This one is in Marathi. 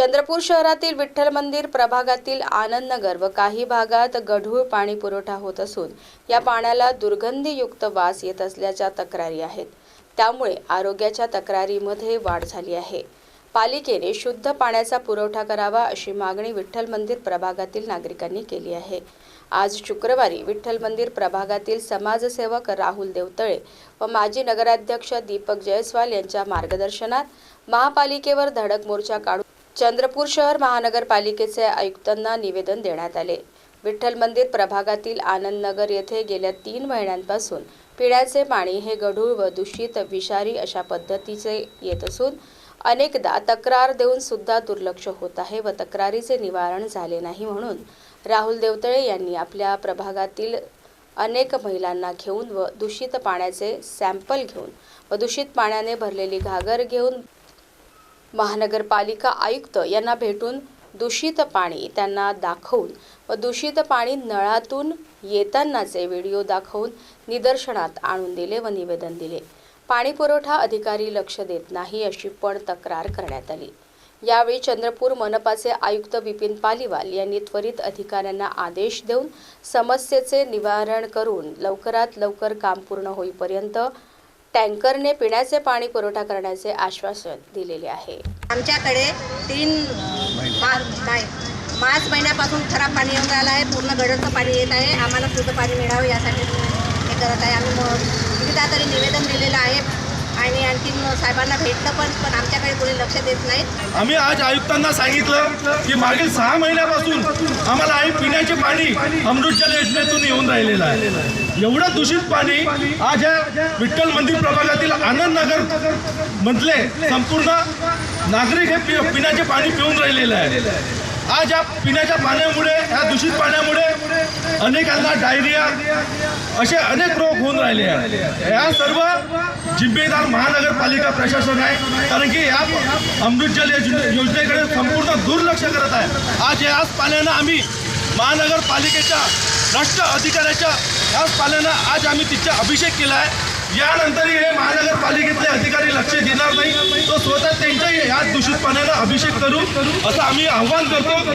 चंद्रपूर शहरातील विठ्ठल मंदिर प्रभागातील आनंदनगर व काही भागात गढूळ पाणी पुरवठा होत असून या पाण्याला दुर्गंधीयुक्त वास येत असल्याच्या तक्रारी आहेत. त्यामुळे आरोग्याच्या तक्रारीमध्ये वाढ झाली आहे. पालिकेने शुद्ध पाण्याचा पुरवठा करावा अशी मागणी विठ्ठल मंदिर प्रभागातील नागरिकांनी केली आहे. आज शुक्रवारी विठ्ठल मंदिर प्रभागातील समाजसेवक राहुल देवतळे व माजी नगराध्यक्ष दीपक जयस्वाल यांच्या मार्गदर्शनात महापालिकेवर धडक मोर्चा काढून चंद्रपूर शहर महानगरपालिकेचे आयुक्तांना निवेदन देण्यात आले. विठ्ठल मंदिर प्रभागातील आनंदनगर येथे गेल्या तीन महिन्यांपासून पिण्याचे पाणी हे गढूळ व दूषित विषारी अशा पद्धतीचे येत असून अनेकदा तक्रार देऊन सुद्धा दुर्लक्ष होत आहे व तक्रारीचे निवारण झाले नाही म्हणून राहुल देवतळे यांनी आपल्या प्रभागातील अनेक महिलांना घेऊन व दूषित पाण्याचे सॅम्पल घेऊन व दूषित पाण्याने भरलेली घागर घेऊन महानगरपालिका आयुक्त यांना भेटून दूषित पाणी त्यांना दाखवून व दूषित पाणी नळातून येतानाचे व्हिडिओ दाखवून निदर्शनात आणून दिले व निवेदन दिले. पाणी पुरवठा अधिकारी लक्ष देत नाही अशी पण तक्रार करण्यात आली. यावेळी चंद्रपूर मनपाचे आयुक्त विपिन पालिवाल यांनी त्वरित अधिकाऱ्यांना आदेश देऊन समस्येचे निवारण करून लवकरात लवकर काम पूर्ण होईपर्यंत टँकरने पिण्याचे पाणी पुरवठा करण्याचे आश्वासन दिलेले आहे. आमच्याकडे तीन मार्च नाही मार्च महिन्यापासून खराब पाणी येऊन राहिलं आहे पूर्ण गडरचं पाणी येत आहे आम्हाला शुद्ध पाणी मिळावं यासाठी हे करत आहे. आम्ही मग तरी निवेदन दिलेलं आहे. आणि साहेबांना भेटलं पण पण आमच्याकडे कोणी लक्ष देत नाही आम्ही आज आयुक्तांना सांगितलं की मागील सहा महिन्यापासून आम्हाला आई पिण्याचे पाणी अमृत जल योजनेतून येऊन राहिलेलं आहे. एवढं दूषित पाणी आज या विठ्ठल मंदिर प्रभागातील आनंद नगर मधले संपूर्ण नागरिक हे पिण्याचे पाणी पिऊन राहिलेलं आहे आज या पिण्याच्या पाण्यामुळे या दूषित पाण्यामुळे अनेकांना डायरिया असे अनेक रोग होऊन राहिले आहेत. या सर्व जिम्मेदार महानगरपालिका प्रशासन आहे. कारण की या अमृत जल योजनेकडे संपूर्ण दुर्लक्ष करत आहे. आज याच पाण्यानं आम्ही महानगरपालिकेच्या भ्रष्ट अधिकाऱ्याच्या याच पाण्यानं आज आम्ही तिचा अभिषेक केला आहे. यानंतरही हे महानगरपालिकेतले अधिकारी लक्ष देणार नाही. तो स्वतः त्यांच्याही या दूषित पाण्यानं अभिषेक करू असं आम्ही आव्हान करतो.